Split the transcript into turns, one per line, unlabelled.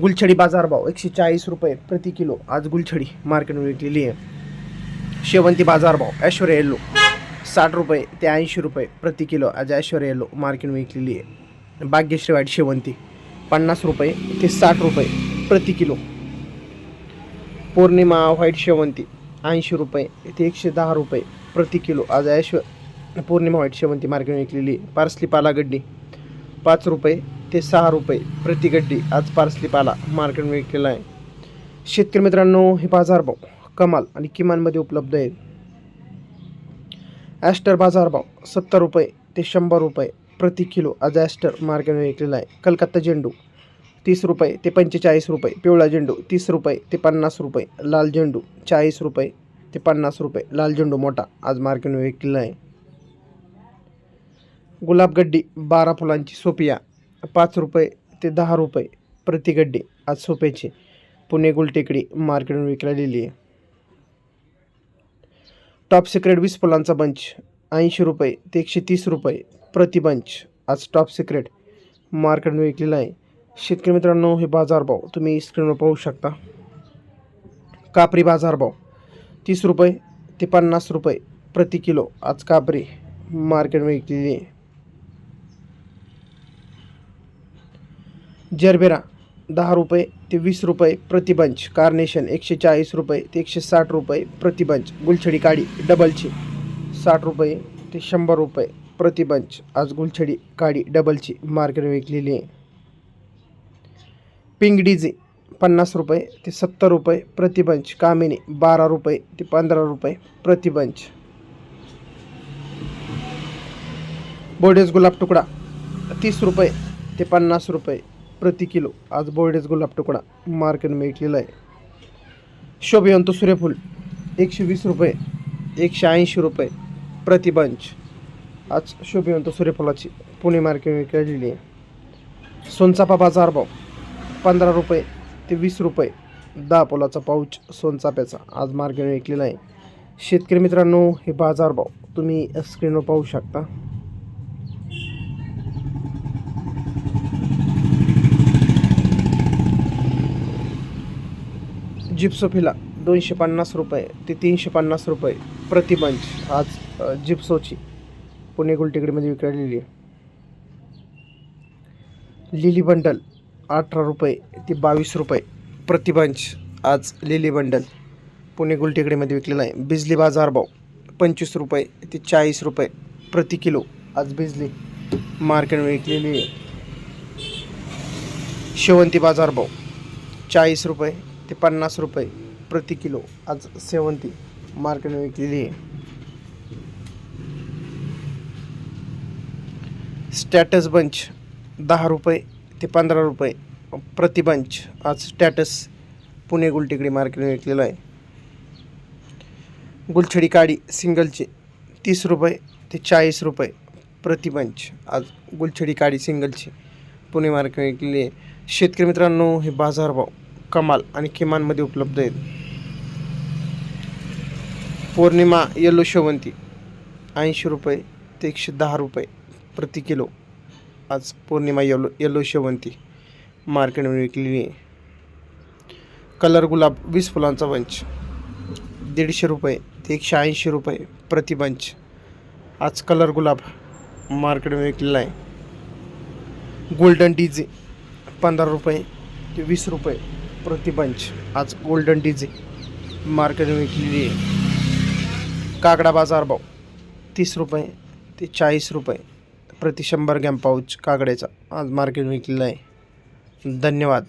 गुलछडी बाजारभाव एकशे चाळीस रुपये प्रति किलो. आज गुलछडी मार्केटमध्ये विकलेली आहे. शेवंती बाजारभाव ऐश्वर्या येल्लो साठ रुपये ते ऐंशी रुपये प्रति किलो. आज ऐश्वर्या येल्लो मार्केट विकलेली आहे. भाग्यश्री वाईट शेवंती पन्नास रुपये ते साठ रुपये प्रति किलो. पौर्णिमा व्हाईट शेवंती ऐंशी रुपये ते एकशे दहा रुपये प्रति किलो. आज ऐश्वर पौर्णिमा व्हाईट शेवंती मार्केट विकलेली आहे. पार्सली पालागड्डी पाच रुपये ते सहा रुपये प्रति गड्डी आज पार्सली पाला. मार्केट विकलेला आहे. शेतकरी मित्रांनो हे बाजारभाव कमाल आणि किमानमध्ये उपलब्ध आहेत. ॲस्टर बाजारभाव सत्तर रुपये ते शंभर रुपये प्रति किलो आज ॲस्टर मार्केटमध्ये विकलेला आहे. कलकत्ता झेंडू तीस रुपये ते पंचेचाळीस रुपये पिवळा झेंडू तीस रुपये ते पन्नास रुपये लाल झेंडू चाळीस रुपये ते पन्नास रुपये लाल झेंडू मोठा आज मार्केटमध्ये विकलेला आहे. गुलाबगड्डी बारा फुलांची सोपिया पाच रुपये ते दहा रुपये प्रतिगड्डे आज सोप्याचे. पुणे गुलटेकडी मार्केटमध्ये विकलेली आहे. टॉप सिक्रेट वीस फुलांचा बंच ऐंशी रुपये ते एकशे तीस रुपये प्रति बंच आज टॉप सिक्रेट मार्केटमध्ये विकलेला आहे. शेतकरी मित्रांनो हे बाजारभाव तुम्ही स्क्रीनवर पाहू शकता. कापरी बाजारभाव तीस रुपये ते पन्नास रुपये प्रति किलो आज कापरी मार्केटमध्ये विकलेली आहे. जरबेरा दहा रुपये ते वीस रुपये प्रतिबंच. कार्नेशन एकशे चाळीस रुपये ते एकशे साठ रुपये प्रतिबंच. गुलछडी काडी डबलची. साठ रुपये ते शंभर रुपये प्रतिबंच. आज गुलछडी काडी डबलची मार्केट विकलेली आहे. पिंक पन्नास रुपये ते सत्तर रुपये प्रतिबंच. कामिनी बारा रुपये ते पंधरा रुपये प्रतिबंच. बोडेस गुलाब तुकडा तीस रुपये ते पन्नास रुपये प्रति किलो. आज बोर्डेज गुलाब तुकडा मार्केटमध्ये विकलेला आहे. शोभिवंत सूर्यफूल एकशे वीस रुपये एकशे ऐंशी रुपये प्रति बंच. आज शोभिवंत सूर्यफुलाची पुणे मार्केट विकलेली आहे. सोनचापा बाजारभाव पंधरा रुपये ते वीस रुपये. दहा पोलाचा पाऊच सोनचाप्याचा आज मार्केट विकलेला आहे. शेतकरी मित्रांनो हे बाजारभाव तुम्ही स्क्रीनवर पाहू शकता. जिप्सोफिला दोनशे पन्नास रुपये ते तीनशे पन्नास रुपये प्रतिबंच आज जिप्सोची पुणे गुलटेकडीमध्ये विकलेली आहे. लिली बंडल अठरा रुपये ते बावीस रुपये प्रतिबंच आज लिली बंडल पुणे गुलटेकडीमध्ये विकलेला आहे. बिजली बाजारभाव पंचवीस रुपये ते चाळीस रुपये प्रति किलो आज बिजली मार्केटमध्ये विकलेली आहे. शेवंती बाजारभाव चाळीस रुपये ते पन्नास रुपये प्रति किलो. आज शेवंती मार्केटने विकलेली आहे. स्टॅटस बंच दहा रुपये ते पंधरा रुपये प्रति बंच. आज स्टॅटस पुणे गुलटेकडी मार्केटने विकलेला आहे. गुलछडी काडी सिंगलचे तीस रुपये ते चाळीस रुपये प्रति बंच. आज गुलछडी काडी सिंगलची पुणे मार्केट विकलेली आहे. शेतकरी मित्रांनो हे बाजारभाव कमाल आणि किमानमध्ये उपलब्ध आहेत. पौर्णिमा येलो शेवंती ऐंशी रुपये ते एकशे दहा रुपये प्रति किलो. आज पौर्णिमा येलो येलो शेवंती. मार्केटमध्ये विकलेली आहे. कलर गुलाब वीस फुलांचा बंच दीडशे रुपये ते एकशे ऐंशी रुपये प्रति बंच आज कलर गुलाब मार्केटमध्ये विकलेला आहे. गोल्डन डीजे पंधरा रुपये ते वीस रुपये प्रतिपंच. आज गोल्डन डीजे मार्केट विकलेली आहे. काकडा बाजार भाव. तीस रुपये ते चाळीस रुपये प्रति शंभर ग्रॅम पाऊच काकड्याचा. आज मार्केट विकलेला आहे. धन्यवाद.